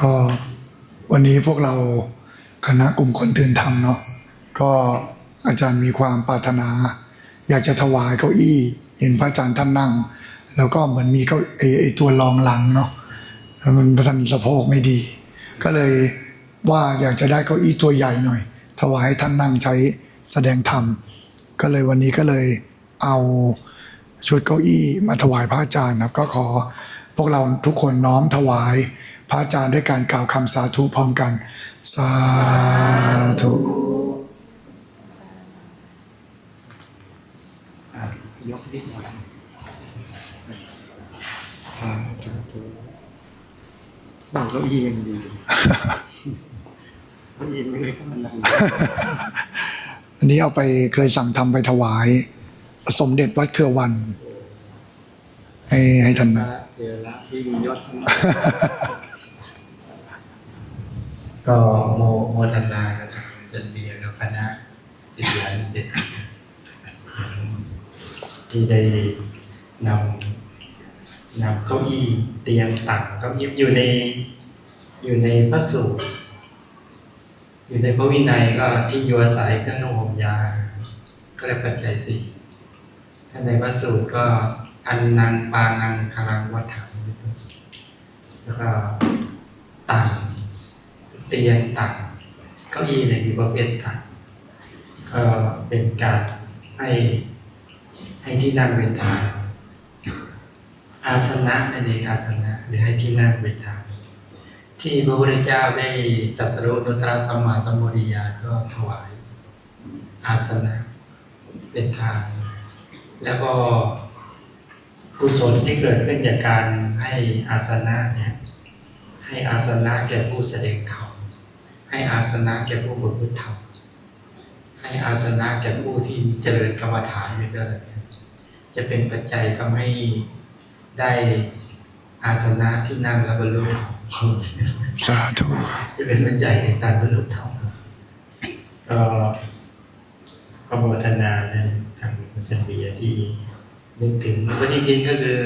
ก็วันนี้พวกเราคณะกลุ่มคนตื่นธรรมเนาะก็อาจารย์มีความปรารถนา อยากจะถวายเก้าอี้เห็นพระอาจารย์ท่านนั่ง แล้วก็เหมือนมีเก้าไอไอตัวรองหลังเนาะมันท่านสะโพกไม่ดี ก็เลยว่าอยากจะได้เก้าอี้ตัวใหญ่หน่อย ถวายท่านนั่งใช้แสดงธรรม ก็เลยวันนี้ก็เลยเอาชุดเก้าอี้มาถวายพระอาจารย์ครับ ก็ขอพวกเราทุกคนน้อมถวาย พระอาจารย์ด้วยการกล่าวคำสาธุพร้อมกัน สาธุอะยกนิดหน่อยสาธุโอ้เก้าอี้ยังดีเก้าอี้ไม่เลยก็มันนั่งอันนี้เอาไปเคยสั่งทำไปถวาย สมเด็จวัดเครือวัน ให้ให้ท่านพนะระเทระที่มียศทั้งหลาย ก็โมโมทนากับทางจันเบียร์กับคณะศิษยานุศิษย์ที่ได้นำนำเก้าอี้เตียงต่างเก้าอี้อยู่ในอยู่ในพระสูตรอยู่ในพระวินัยก็ที่อยู่อาศัยเครื่องนุ่งห่มยา ก็เรียกปัจจัยสี่ถ้าในพระสูตรก็อันนังปานังคารังวัฏถังเป็นต้นแล้วก็ต่าง เตียงต่างเก้าอี้ในมีประเภทต่างก็เป็นการให้ให้ที่นั่งเป็นทางอาสนะนั่นเองอาสนะหรือให้ที่นั่งเป็นทางที่พระพุทธเจ้าได้ตรัสรู้ตุตระสัมมาสัมพุทธิญาก็ถวาย อาสนะเป็นทาง แล้วก็กุศลที่เกิดขึ้นจากการให้อาสนะเนี่ยให้อาสนะแก่ผู้แสดงธรรม ให้อาสนะแก่ผู้ประพฤติธรรมให้อาสนะแก่ผู้ที่เจริญกรรมฐานเป็นต้นเนี่ยจะเป็นปัจจัยทำให้ได้อาสนะที่นั่งและบรรลุธรรมสาธุจะเป็นปัจจัยในการบรรลุธรรมก็ขอโมทนาในทางอาจารย์เบียร์ที่นึกถึงก็จริงๆก็คือ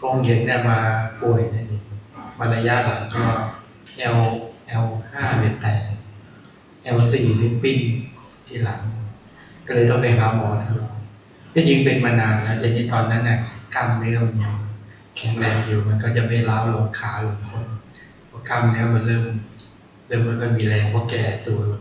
คงเห็นเนี่ยมาป่วยนั่นเองมาระยะหลังก็ L L ห้า เป็นแต่ L สี่ปิ้นที่หลัง ก็เลยต้องไปหาหมอตลองก็ยิงเป็นมานานแล้วแต่ที่ตอนนั้นน่ะกล้ามเนื้อมันยังแข็งแรงอยู่มันก็จะไม่ล้าลงขาลงคนเพราะกล้ามเนื้อมันเริ่มเริ่มไม่ค่อยมีแรงเพราะแก่ตัวลง